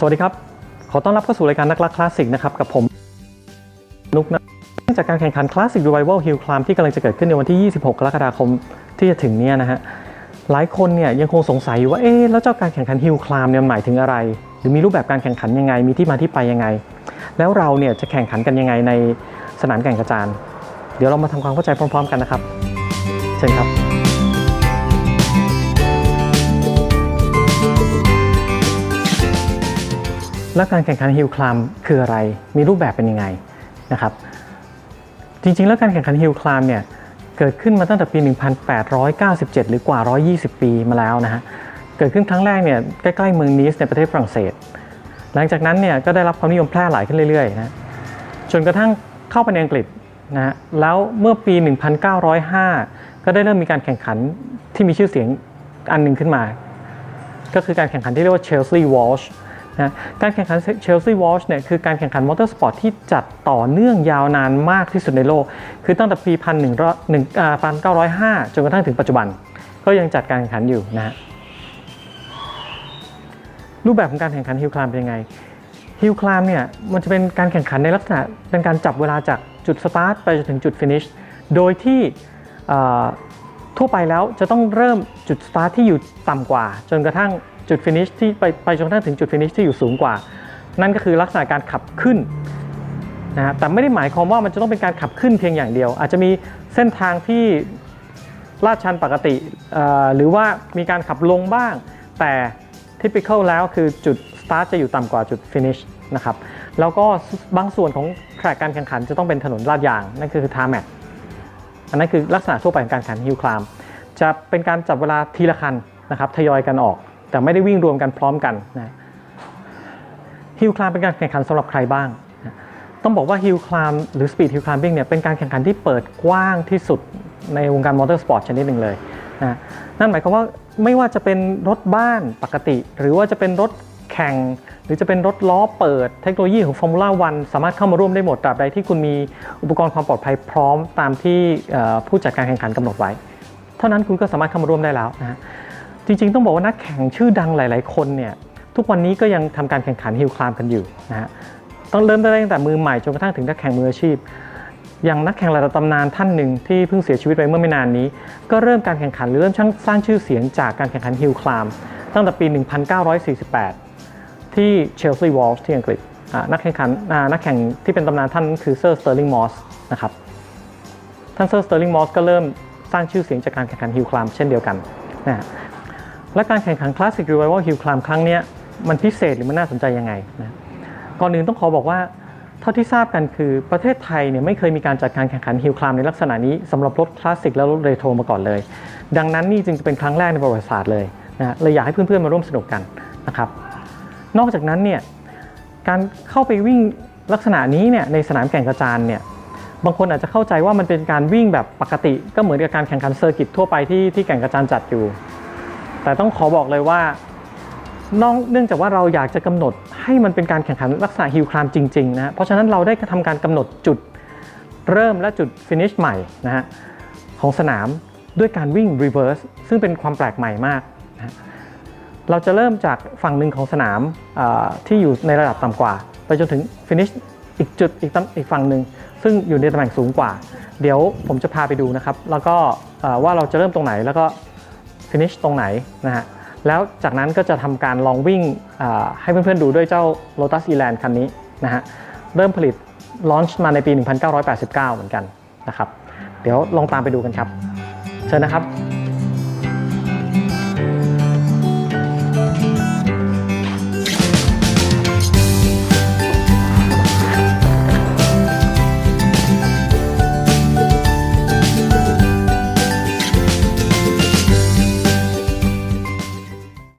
สวัสดีครับ ขอต้อนรับเข้าสู่รายการนักรักคลาสสิกนะครับ กับผมนุกนะเนื่องจากการแข่งขันคลาสสิก Revival Hill Climb ที่กำลังจะเกิดขึ้นในวันที่ 26 กรกฎาคมที่จะถึงเนี้นะฮะ หลายคนเนี่ยยังคงสงสัยอยู่ว่า เอ๊ะ แล้วเจ้าการแข่งขัน Hill Climb เนี่ยหมายถึงอะไร หรือมีรูปแบบการแข่งขันยังไง มีที่มาที่ไปยังไง แล้วเราเนี่ยจะแข่งขันกันยังไงในสนามแข่งกระจานเดี๋ยวเรามาทำความเข้าใจพร้อม ๆ กันนะครับ เชิญครับและการแข่งขันฮิลคลัมคืออะไร มีรูปแบบเป็นยังไงนะครับ จริงๆ แล้วการแข่งขันฮิลคลัมเนี่ยเกิดขึ้นมาตั้งแต่ปี 1897 หรือกว่า 120 ปีมาแล้วนะฮะ เกิดขึ้นครั้งแรกเนี่ยใกล้ๆเมืองนีสในประเทศฝรั่งเศส หลังจากนั้นเนี่ยก็ได้รับความนิยมแพร่หลายขึ้นเรื่อยๆนะจนกระทั่งเข้าไปในอังกฤษนะฮะแล้วเมื่อปี 1905 ก็ได้เริ่มมีการแข่งขันที่มีชื่อเสียงอันหนึ่งขึ้นมา ก็คือการแข่งขันที่เรียกว่า Chelsea Walsh นะการแข่งขัน Chelsea Walsh เนี่ยคือการแข่งขันมอเตอร์สปอร์ตที่จัดต่อเนื่องยาวนานมากที่สุดในโลก คือตั้งแต่ปี 1905 จนกระทั่งถึงปัจจุบัน ก็ยังจัดการแข่งขันอยู่นะฮะ รูปแบบของการแข่งขันฮิลคลามเป็นยังไงฮิลคลามเนี่ยมันจะเป็นการแข่งขันในลักษณะเป็นการจับเวลาจากจุดสตาร์ทไปจนถึงจุดฟินิชโดยที่ทั่วไปแล้วจะต้องเริ่มจุดสตาร์ทที่อยู่ต่ำกว่า จนกระทั่งจุดฟินิชที่ไปไปจนกระทั่งถึงจุดฟินิชที่อยู่สูงกว่า นั่นก็คือลักษณะการขับขึ้นนะฮะแต่ไม่ได้หมายความว่ามันจะต้องเป็นการขับขึ้นเพียงอย่างเดียว อาจจะมีเส้นทางที่ลาดชันปกติหรือว่ามีการขับลงบ้าง แต่ typical แล้วคือจุด start จะอยู่ต่ำกว่าจุด finish นะครับ แล้วก็บางส่วนของแทร็กการแข่งขันจะต้องเป็นถนนลาดยาง นั่นคือ tarmac อันนั้นคือลักษณะทั่วไปของการแข่งขันฮิลคลาม จะเป็นการจับเวลาทีละคันนะครับทยอยกันออก แต่ไม่ได้วิ่งรวมกันพร้อมกันนะฮิลคลามเป็นการแข่งขันสำหรับใครบ้างนะต้องบอกว่าฮิลคลามหรือสปีดฮิลคลามบิ้งเนี่ยเป็นการแข่งขันที่เปิดกว้างที่สุดในวงการมอเตอร์สปอร์ตชนิดหนึ่งเลย นะนั่นหมายความว่าไม่ว่าจะเป็นรถบ้านปกติ หรือว่าจะเป็นรถแข่ง หรือจะเป็นรถล้อเปิดเทคโนโลยีของ Formula 1 สามารถเข้ามาร่วมได้หมดตราบใดที่คุณมีอุปกรณ์ความปลอดภัยพร้อมตามที่ผู้จัดการแข่งขันกำหนดไว้ เท่านั้นคุณก็สามารถเข้ามาร่วมได้แล้วนะฮะจริงๆ ต้องบอกว่านักแข่งชื่อดังหลาย ๆ คนเนี่ยทุกวันนี้ก็ยังทำการแข่งขันฮิลคลามกันอยู่นะฮะต้องเริ่มได้ตั้งแต่มือใหม่จนกระทั่งถึงนักแข่งมืออาชีพ อย่างนักแข่งระดับตำนานท่านหนึ่งที่เพิ่งเสียชีวิตไปเมื่อไม่นานนี้ ก็เริ่มการแข่งขันหรือเริ่มสร้างชื่อเสียงจากการแข่งขันฮิลคลามตั้งแต่ปี 1948 ที่เชลซีวอลส์ที่อังกฤษนักแข่งขันนักแข่งที่เป็นตำนานท่านคือเซอร์สเตอร์ลิงมอสนะครับท่านเซอร์สเตอร์ลิงมอสก็เริ่มสร้างชื่อเสียงจากการแข่งขันฮิลคลามเช่นเดียวกันนะฮะและการแข่งขันคลาสสิกรีไววัลฮิลคลามครั้งนี้มันพิเศษหรือมันน่าสนใจยังไงนะก่อนอื่นต้องขอบอกว่า เท่าที่ทราบกันคือประเทศไทยเนี่ยไม่เคยมีการจัดการแข่งขันฮิลคลามในลักษณะนี้สำหรับรถคลาสสิกและรถเรโทรมาก่อนเลย ดังนั้นนี่จึงจะเป็นครั้งแรกในประวัติศาสตร์เลยนะฮะเลยอยากให้เพื่อนๆมาร่วมสนุกกันนะครับนอกจากนั้นเนี่ยการเข้าไปวิ่งลักษณะนี้เนี่ยในสนามแข่งกระจานเนี่ยบางคนอาจจะเข้าใจว่ามันเป็นการวิ่งแบบปกติ ก็เหมือนกับการแข่งขันเซอร์กิตทั่วไปที่ที่แข่งกระจานจัดอยู่ แต่ต้องขอบอกเลยว่า นอกเนื่องจากว่าเราอยากจะกำหนดให้มันเป็นการแข่งขันลักษณะฮิลคลามจริงๆนะเพราะฉะนั้นเราได้ทำการกำหนดจุดเริ่มและจุดฟินิชใหม่นะฮะของสนามด้วยการวิ่งรีเวิร์สซึ่งเป็นความแปลกใหม่มากนะเราจะเริ่มจากฝั่งหนึ่งของสนามที่อยู่ในระดับต่ำกว่า ไปจนถึงฟินิชอีกจุดอีกตอีกฝั่งหนึ่งซึ่งอยู่ในตำแหน่งสูงกว่า เดี๋ยวผมจะพาไปดูนะครับ แล้วก็ว่าเราจะเริ่มตรงไหนแล้วก็ฟินิชตรงไหนนะฮะ แล้วจากนั้นก็จะทำการลองวิ่งให้เพื่อนๆดูด้วยเจ้า Lotus Elan คันนี้นะฮะเริ่มผลิตลอนช์มาในปี 1989 เหมือนกันนะครับ เดี๋ยวลองตามไปดูกันครับ เชิญนะครับ